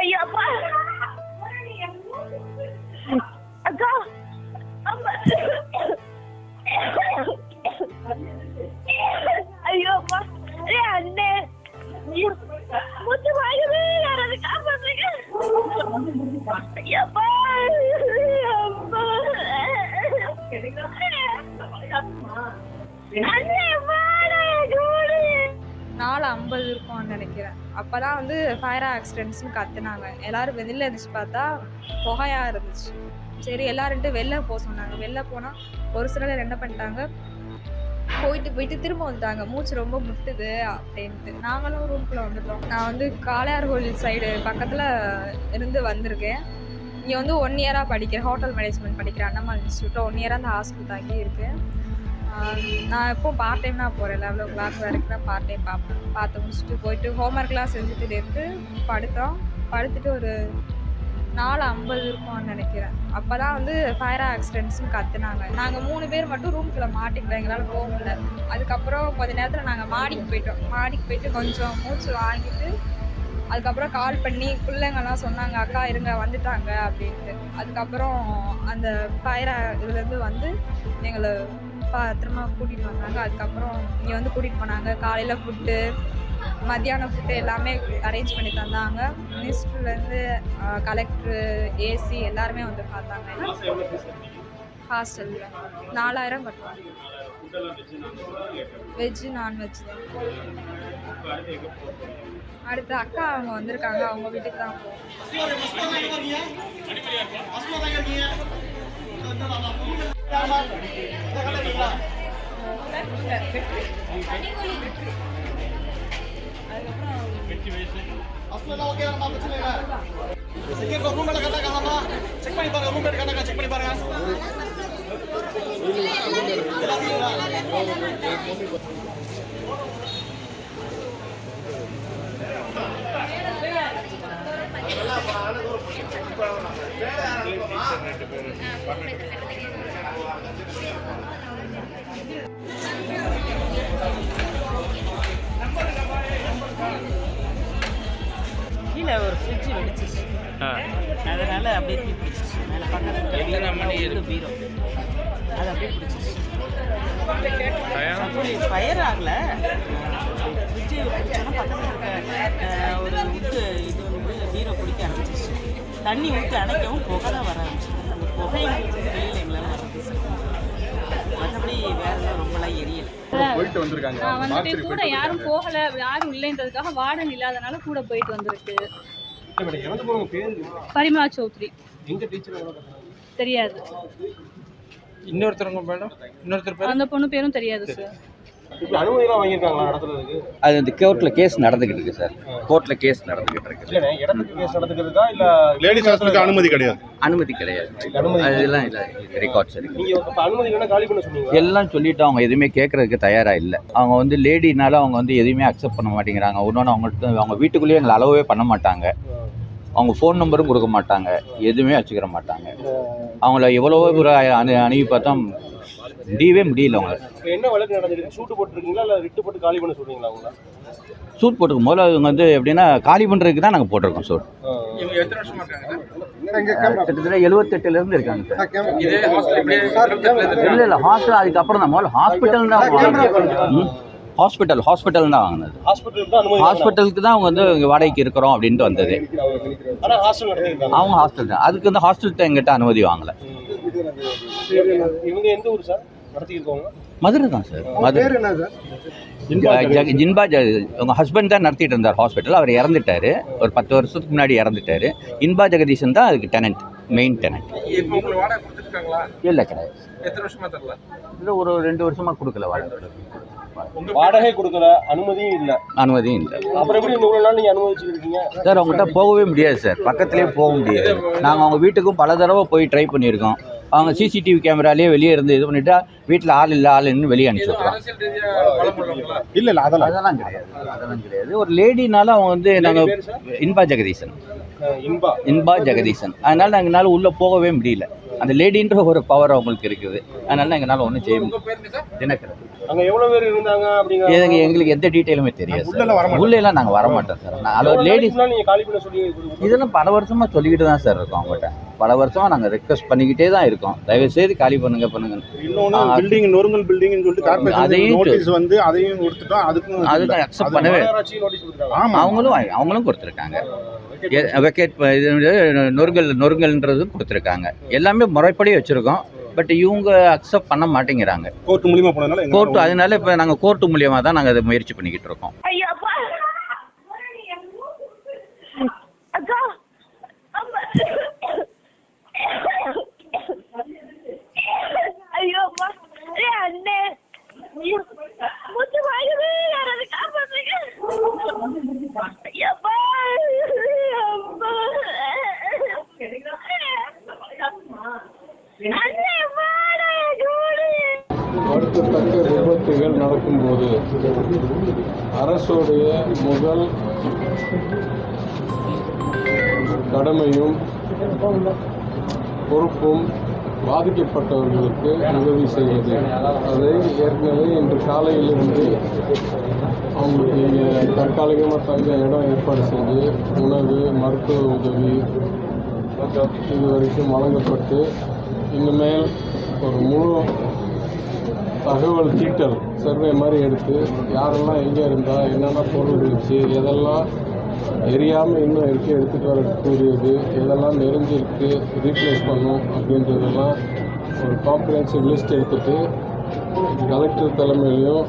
Kaya apa? Aga. Ama. Ayo pa. Rande. Iya. Mucho bayo na nangyari ka pa. Kaya pa. Ya Ama. Ano ba? Ano ba? நாலு ஐம்பது இருக்கும்னு நினைக்கிறேன். அப்போ தான் வந்து fire ஆக்சிடென்ட்ஸ்னு கத்துனாங்க. எல்லோரும் வெளியில் இருந்துச்சு பார்த்தா புகையாக இருந்துச்சு. சரி எல்லாருன்ட்டு வெளில போக சொன்னாங்க. வெளில போனால் ஒரு சிலர் என்ன பண்ணிட்டாங்க? போயிட்டு போயிட்டு திரும்ப வந்துட்டாங்க. மூச்சு ரொம்ப முட்டுது அப்படின்ட்டு. நாங்களும் ரூம்குள்ளே வந்துட்டோம். நான் வந்து காளையார் கோயில் சைடு பக்கத்தில் இருந்து வந்திருக்கேன். இங்கே வந்து ஒன் இயராக படிக்கிறேன் ஹோட்டல் மேனேஜ்மெண்ட் படிக்கிறேன் அண்ணாமலை இன்ஸ்டியூட்டில் ஒன் இயராக அந்த ஹாஸ்டல் தாங்கி இருக்கேன். நான் எப்போ பார்ட் டைம் தான் போகிறேன் லெவல் ஓ கிளாக் வரைக்கும் தான் பார்ட் டைம் பார்ப்பேன். பார்த்து முடிச்சுட்டு போயிட்டு ஹோம்ஒர்க்லாம் செஞ்சுட்டு இருந்து படுத்தோம். படுத்துட்டு ஒரு நாலு ஐம்பது இருக்கும்னு நினைக்கிறேன். அப்போ தான் வந்து ஃபயர் ஆக்சிடென்ட்ஸ்னு கத்துனாங்க. நாங்கள் மூணு பேர் மட்டும் ரூம்குள்ளே மாட்டிக்கிட்டோம். எங்களால் போக முடியல. அதுக்கப்புறம் கொஞ்ச நேரத்தில் நாங்கள் மாடிக்கு போயிட்டோம். மாடிக்கு போயிட்டு கொஞ்சம் மூச்சு வாங்கிட்டு அதுக்கப்புறம் கால் பண்ணி பிள்ளைங்கள்லாம் சொன்னாங்க அக்கா இருங்க வந்துட்டாங்க அப்படின்ட்டு. அதுக்கப்புறம் அந்த ஃபயர் இதுலேருந்து வந்து எங்களை அப்பா பத்திரமா கூட்டிகிட்டு வந்தாங்க. அதுக்கப்புறம் இங்கே வந்து கூட்டிகிட்டு போனாங்க. காலையில் ஃபுட்டு மத்தியானம் ஃபுட்டு எல்லாமே அரேஞ்ச் பண்ணி தந்தாங்க. மினிஸ்ட்ரிலேருந்து கலெக்டரு ஏசி எல்லாருமே வந்து பார்த்தாங்க. ஹாஸ்டலில் நாலாயிரம் கட்டுவாங்க. வெஜ்ஜு நான்வெஜ் தான் அடுத்து அக்கா அவங்க வந்திருக்காங்க. அவங்க வீட்டுக்கு தான் போவோம். செக் பண்ணி பாருங்க ரூம் கரெக்டாக செக் பண்ணி பாருங்க கீழே ஒரு ஃப்ரிட்ஜ் வெடிச்சிருச்சு. அதனால அப்படியே தீ பிடிச்சிச்சு மேலே பக்கத்தில் பீரோ. அது அப்படியே பிடிச்சிச்சு ஃபயர் ஆகல. ஃப்ரிட்ஜு பிடிச்சோன்னா பக்கத்தில் இருக்க ஒரு உட்டு இது வந்து பீரோ பிடிக்க ஆரம்பிச்சிச்சு தண்ணி ஊற்றி அணைக்கவும் புகை தான் வர வந்துட்டு கூட யாரும் போகல யாரும் இல்லைன்றதுக்காக வார்டன் இல்லாதனால கூட போயிட்டு வந்திருக்கு. மேடம் இறந்து போனவங்க பேர் பரிமளா சௌத்ரி. எங்க டீச்சர் தெரியாது. இன்னொருத்தருங்க மேடம் இன்னொருத்தர் பேர்? அந்த பொண்ணு பேரும் தெரியாது சார். அது இந்த கோர்ட்டில் கேஸ் நடந்துக்கிட்டு இருக்கு சார் கோர்ட்டில் கேஸ் நடந்துக்கிட்டு இருக்கு. அனுமதி கிடையாது. அனுமதி கிடையாது. அதெல்லாம் இல்லை ரெக்கார்ட்ஸ் இருக்கு. எல்லாம் சொல்லிட்டு அவங்க எதுவுமே கேட்கறதுக்கு தயாராக இல்லை. அவங்க வந்து லேடினால அவங்க வந்து எதுவுமே அக்செப்ட் பண்ண மாட்டேங்கிறாங்க. இன்னொன்று அவங்கள்ட்ட அவங்க வீட்டுக்குள்ளேயே எங்களை அளவே பண்ண மாட்டாங்க. அவங்க ஃபோன் நம்பரும் கொடுக்க மாட்டாங்க. எதுவுமே வச்சுக்கிற மாட்டாங்க. அவங்கள எவ்வளவோ ஒரு அணு அணுகி பார்த்தா முடியவே முடியல அவங்க. இப்ப என்ன வழக்கு நடந்திருக்கு சூட்டு போட்டுருக்கீங்களா? இல்ல ரிட்டு போட்டு காலி பண்ண சொல்றீங்களா அவங்க சூட் போட்டுக்கும் போது அவங்க வந்து எப்படின்னா காலி பண்ணுறதுக்கு தான் நாங்கள் போட்டிருக்கோம் சூட். இவங்க எத்தனை வருஷமா இருக்காங்க? சார் கிட்டத்தட்ட எழுபத்தெட்டுலேருந்து இருக்காங்க சார். இல்லை இல்லை ஹாஸ்டல் அதுக்கப்புறம் தான். முதல்ல ஹாஸ்பிட்டல் தான் ஹாஸ்பிட்டல் ஹாஸ்பிட்டல் தான் வாங்கினது. ஹாஸ்பிட்டலுக்கு தான் அவங்க வந்து இங்க வாடகைக்கு இருக்கிறோம் அப்படின்ட்டு வந்தது. அவங்க ஹாஸ்டல் தான். அதுக்கு வந்து ஹாஸ்டல்கிட்ட எங்கிட்ட அனுமதி வாங்கல. இவங்க எந்த ஊர் சார்? மதுரை தான் சார் மதுரை. ஜின்பா ஜ- உங்க ஹஸ்பண்ட் தான் நடத்திட்டு இருந்தார் ஹாஸ்பிட்டல் அவர் இறந்துட்டாரு. ஒரு பத்து வருஷத்துக்கு முன்னாடி இறந்துட்டாரு. இன்பா ஜெகதீசன் தான் அதுக்கு டெனன்ட் மெயின் கொடுத்துருக்காங்களா? இல்லை கிடையாது. எத்தனை வருஷமா தரல இல்லை ஒரு ரெண்டு வருஷமா கொடுக்கல வாடகை. வாடகை கொடுக்கல அனுமதியும் இல்ல. அனுமதியும் இல்லை. அப்புறம் எப்படி இந்த இவ்வளவு நாள் நீங்க அனுமதிச்சுட்டு இருக்கீங்க சார் அவங்ககிட்ட போகவே முடியாது சார். பக்கத்துலேயே போக முடியாது. நாங்கள் அவங்க வீட்டுக்கும் பல தடவை போய் ட்ரை பண்ணியிருக்கோம். அவங்க சிசிடிவி கேமராலேயே வெளியே இருந்து இது பண்ணிட்டா வீட்டில் ஆள் இல்லை ஆள் இல்லைன்னு வெளியே அனுப்பிச்சு இல்ல இல்ல அதெல்லாம் அதெல்லாம் கிடையாது. அதெல்லாம் கிடையாது. ஒரு லேடினால அவங்க வந்து நாங்கள் இன்பா ஜெகதீசன். இன்பா. இன்பா ஜெகதீசன். அதனால நாங்கள் எங்களால் உள்ளே போகவே முடியல. அந்த லேடின்ற ஒரு பவர் அவங்களுக்கு இருக்குது. அதனால எங்களால் ஒன்றும் செய்ய முடியும் தினகரன். அங்க எவ்வளவு பேர் இருந்தாங்க எனக்கு அப்படிங்கிற எங்களுக்கு எந்த டீட்டெயிலுமே தெரியாது சார் வரமாட்டோம். உள்ளெல்லாம் நாங்கள் வர மாட்டோம் சார். நான் அது எவ்வளவு லேடிஸ் நாளைக்கு முன்னாடி நீங்க காலி பண்ண சொல்லி இதெல்லாம் பல வருஷமா சொல்லிக்கிட்டு தான் சார் இருக்கோம் அவங்ககிட்ட. பல வருஷமா நாங்கள் ரெக்வஸ்ட் பண்ணிக்கிட்டே தான் இருக்கோம். தயவு செய்து காலி பண்ணுங்க பண்ணுங்க இன்னொன்னு ஆ, பில்டிங் நொறுங்கல் பில்டிங்னு சொல்லிட்டு அதையும் நோட்டீஸ் வந்து அதையும் கொடுத்துட்டோம். அதுக்கும் அதுக்கு இல்ல. அக்செப்ட் பண்ணவே மாநகராட்சி நோட்டீஸ் கொடுத்தாங்க ஆமா அவங்களும் அவங்களும் கொடுத்துருக்காங்க. வெக்கேட் இது நொறுங்கல் நொறுங்கல்ன்றதும் கொடுத்துருக்காங்க. எல்லாமே முறைப்படி வச்சுருக்கோம். பட் இவங்க அக்செப்ட் பண்ண மாட்டேங்கிறாங்க. கோர்ட் மூலியமா போனதுனால கோர்ட்டு அதனால இப்போ நாங்கள் கோர்ட்டு மூலியமாக தான் நாங்கள் அதை முயற்சி பண்ணிக்கிட்டு இருக்கோம். அக்கா! முதல் கடமையும் பொறுப்பும் பாதிக்கப்பட்டவர்களுக்கு உதவி செய்வது. அதை ஏற்கனவே இன்று காலையிலிருந்து அவங்களுக்கு இங்கே தற்காலிகமாக தங்க இடம் ஏற்பாடு செஞ்சு உணவு மருத்துவ உதவி இது வரைக்கும் வழங்கப்பட்டு இனிமேல் ஒரு முழு தகவல் தீட்டல் சர்வே மாதிரி எடுத்து யாரெல்லாம் எங்கே இருந்தால் என்னென்ன பொருள் இருந்துச்சு எதெல்லாம் எரியாமல் இன்னும் இருக்கு எடுத்துகிட்டு வரக்கூடியது எதெல்லாம் நெருங்கிருக்கு ரீப்ளேஸ் பண்ணும் அப்படின்றதெல்லாம் ஒரு காம்ப்ரிஹென்சிவ் லிஸ்ட் எடுத்துட்டு கலெக்டர் தலைமையிலையும்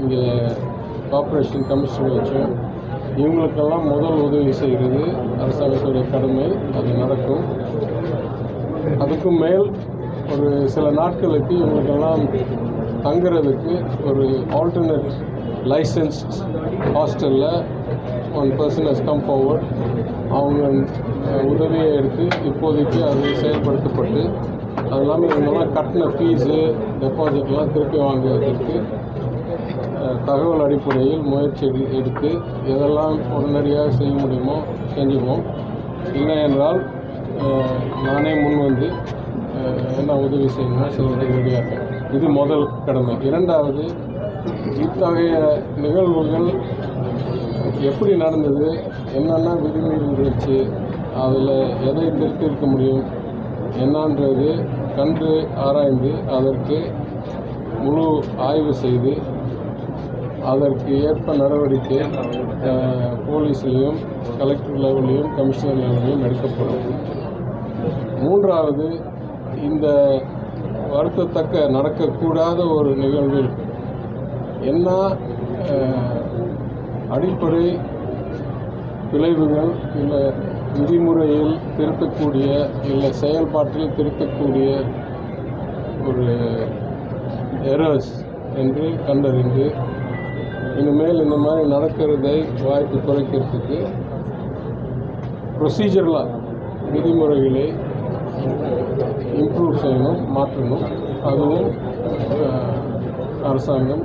இங்கே கார்பரேஷன் கமிஷன் வச்சு இவங்களுக்கெல்லாம் முதல் உதவி செய்கிறது அரசாங்கத்துடைய கடமை அது நடக்கும். அதுக்கும் மேல் ஒரு சில நாட்களுக்கு இவங்களுக்கெல்லாம் தங்குறதுக்கு ஒரு ஆல்டர்னேட் லைசன்ஸ்ட் ஹாஸ்டலில் one person has come forward அவங்க உதவியை எடுத்து இப்போதைக்கு அது செயல்படுத்தப்பட்டு அது இல்லாமல் இவங்கெல்லாம் கட்டின ஃபீஸு டெபாசிட்லாம் திருப்பி வாங்குவதற்கு தகவல் அடிப்படையில் முயற்சி எடு- எடுத்து எதெல்லாம் உடனடியாக செய்ய முடியுமோ செஞ்சுவோம் இல்லை என்றால் நானே முன் வந்து என்ன உதவி செய்யணுமோ செய்வதற்கு ரெடியாக இருக்கேன் இது முதல் கடமை. இரண்டாவது இத்தகைய நிகழ்வுகள் எப்படி நடந்தது? என்னென்ன விதிமீறல் இருந்துச்சு? அதில் எதை திருத்திருக்க முடியும்? என்னன்றது கண்டு ஆராய்ந்து அதற்கு முழு ஆய்வு செய்து அதற்கு ஏற்ப நடவடிக்கை போலீஸ்லேயும் கலெக்டர் லெவல்லையும் கமிஷனர் லெவல்லையும் எடுக்கப்படும். மூன்றாவது இந்த வருத்தத்தக்க நடக்கக்கூடாத ஒரு நிகழ்வில் என்ன அடிப்படை விளைவுகள் இல்லை விதிமுறையில் திருத்தக்கூடிய இல்லை செயல்பாட்டில் திருத்தக்கூடிய ஒரு எரர்ஸ் என்று கண்டறிந்து இனிமேல் இந்த மாதிரி நடக்கிறதை வாய்ப்பு குறைக்கிறதுக்கு ப்ரொசீஜர்லாம் விதிமுறைகளை இம்ப்ரூவ் செய்யணும் மாற்றணும். அதுவும் அரசாங்கம்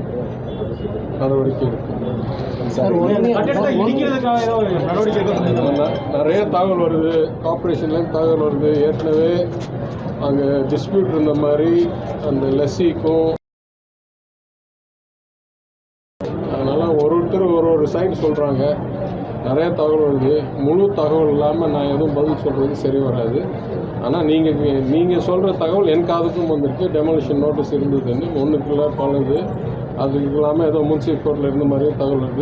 நடவடிக்கை எடுக்கும். நிறைய தகவல் வருது. கார்பரேஷன்லேருந்து தகவல் வருது. ஏற்கனவே அங்கே டிஸ்பியூட் இருந்த மாதிரி அந்த லெஸ்ஸிக்கும் அதனால் ஒரு ஒருத்தர் ஒரு ஒரு சைடு சொல்கிறாங்க நிறைய தகவல் வருது. முழு தகவல் இல்லாமல் நான் எதுவும் பதில் சொல்கிறது சரி வராது. ஆனால் நீங்கள் நீங்கள் சொல்கிற தகவல் என் காதுக்கும் வந்திருக்கு. டெமோலிஷன் நோட்டீஸ் இருந்ததுன்னு ஒன்றுக்குள்ள பலது அது இல்லாமல் ஏதோ முன்சிபல் கோர்ட்டில் இருந்த மாதிரியும் தகவல் வருது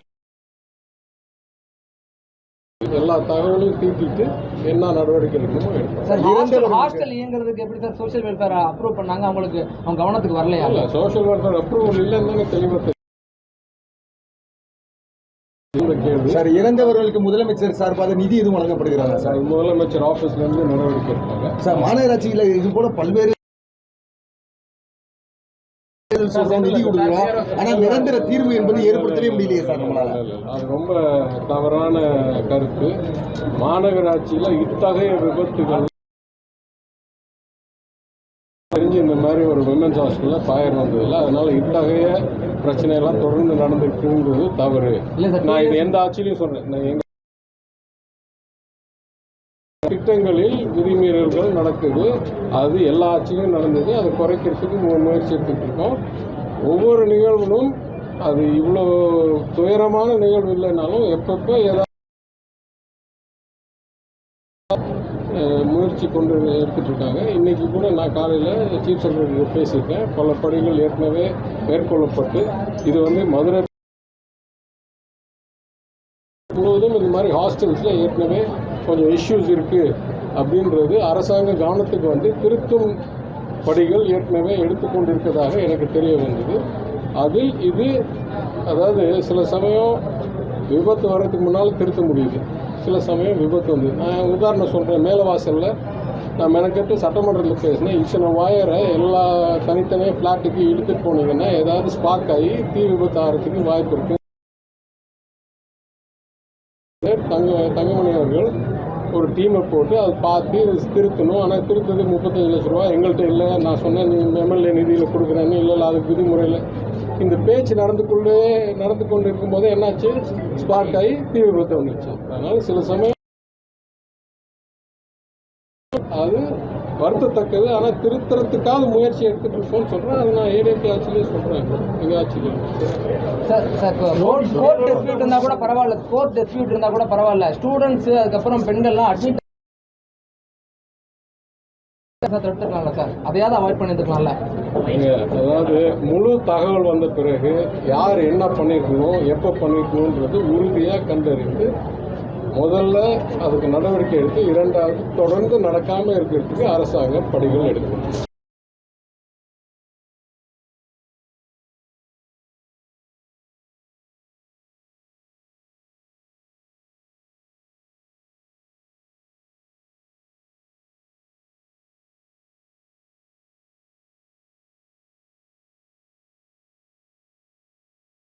எல்லா தகவலையும் தீர்த்திட்டு என்ன நடவடிக்கை எடுக்கணுமோ எடுக்கணும் சார் ஹாஸ்டல் ஹாஸ்டல் இயங்குறதுக்கு எப்படி சார் சோஷியல் வெல்ஃபேர் அப்ரூவ் பண்ணாங்க? அவங்களுக்கு அவங்க கவனத்துக்கு வரலையா? இல்லை சோஷியல் வெல்ஃபேர் அப்ரூவல் இல்லைன்னு தானே தெளிவாக கேள்வி. சார் இறந்தவர்களுக்கு முதலமைச்சர் சார்பாக நிதி எதுவும் வழங்கப்படுகிறாங்க சார்? சார் முதலமைச்சர் ஆஃபீஸ்லேருந்து நடவடிக்கை எடுப்பாங்க சார் மாநகராட்சியில் இது போல பல்வேறு நிதி கொடுக்குறோம். ஆனா நிரந்தர தீர்வு என்பது ஏற்படுத்தவே முடியலையே சார் நம்மளால. அது ரொம்ப தவறான கருத்து. மாநகராட்சியில் இத்தகைய விபத்துகள் தெரிஞ்சு இந்த மாதிரி ஒரு விமன்ஸ் ஹாஸ்டலில் ஃபயர் வந்ததில்ல அதனால இத்தகைய பிரச்சனையெல்லாம் தொடர்ந்து நடந்துருக்குங்கிறது தவறு. நான் இது எந்த ஆட்சியிலையும் சொல்றேன் நான் திட்டங்களில் விதிமீறல்கள் நடக்குது. அது எல்லா ஆட்சியிலும் நடந்தது. அதை குறைக்கிறதுக்கு முயற்சி இருக்கோம் ஒவ்வொரு நிகழ்விலும் அது இவ்வளோ துயரமான நிகழ்வு இல்லைனாலும் எப்பப்போ ஏதாவது முயற்சி கொண்டு எடுத்துட்டு இருக்காங்க கூட நான் காலையில் சீஃப் செக்ரட்டரி பேசியிருக்கேன். பல பணிகள் ஏற்கனவே மேற்கொள்ளப்பட்டு இது வந்து மதுரை முழுவதும் இது மாதிரி ஹாஸ்டல்ஸில் ஏற்கனவே கொஞ்சம் இஷ்யூஸ் இருக்குது அப்படின்றது அரசாங்க கவனத்துக்கு வந்து திருத்தும் படிகள் ஏற்கனவே எடுத்துக்கொண்டிருப்பதாக எனக்கு தெரிய வந்தது. அதில் இது அதாவது சில சமயம் விபத்து வர்றதுக்கு முன்னால் திருத்த முடியுது. சில சமயம் விபத்து வந்து. நான் உதாரணம் சொல்கிறேன் மேலவாசலில் நான் மெனக்கெட்டு சட்டமன்றத்தில் பேசினேன். இத்தனை ஒயரை எல்லா தனித்தனியாக ஃப்ளாட்டுக்கு இழுத்துட்டு போனீங்கன்னா ஏதாவது ஸ்பாக் ஆகி தீ விபத்து ஆகிறதுக்கு வாய்ப்பு இருக்குது தங்க தங்கமணி அவர்கள் ஒரு டீமை போட்டு அதை பார்த்து திருத்தணும். ஆனால் திருத்தது முப்பத்தஞ்சு லட்ச ரூபா எங்கள்கிட்ட இல்லை நான் சொன்னேன் நீ எம்எல்ஏ நிதியில் கொடுக்குறேன்னு. இல்லை இல்லை அதுக்கு விதிமுறையில் இந்த பேச்சு நடந்து கொண்டு நடந்து கொண்டு இருக்கும்போது என்னாச்சு? ஸ்பார்க் ஆகி தீ விபத்து வந்துச்சு அதனால் சில சமயம் அது வருத்தத்தக்கது. ஆனால் திருத்தறதுக்காக முயற்சி எடுத்துட்டு இருக்கோம்னு சொல்கிறேன் அது நான் ஏடிஎம்கே ஆட்சியிலே சொல்கிறேன் எங்கள் ஆட்சியில் சார் சார் கோர்ட் கோர்ட் இருந்தால் கூட பரவாயில்ல. கோர்ட் டிஸ்பியூட் இருந்தால் கூட பரவாயில்ல. ஸ்டூடெண்ட்ஸ் அதுக்கப்புறம் பெண்கள்லாம் அட்மிட் தடுத்துக்கலாம்ல சார். அதையாவது அவாய்ட் பண்ணியிருக்கலாம்ல அதாவது முழு தகவல் வந்த பிறகு யார் என்ன பண்ணியிருக்கணும் எப்போ பண்ணியிருக்கணுன்றது உறுதியாக கண்டறிந்து முதல்ல அதுக்கு நடவடிக்கை எடுத்து இரண்டாவது தொடர்ந்து நடக்காமல் இருக்கிறதுக்கு அரசாங்கம் படிகள் எடுக்கணும்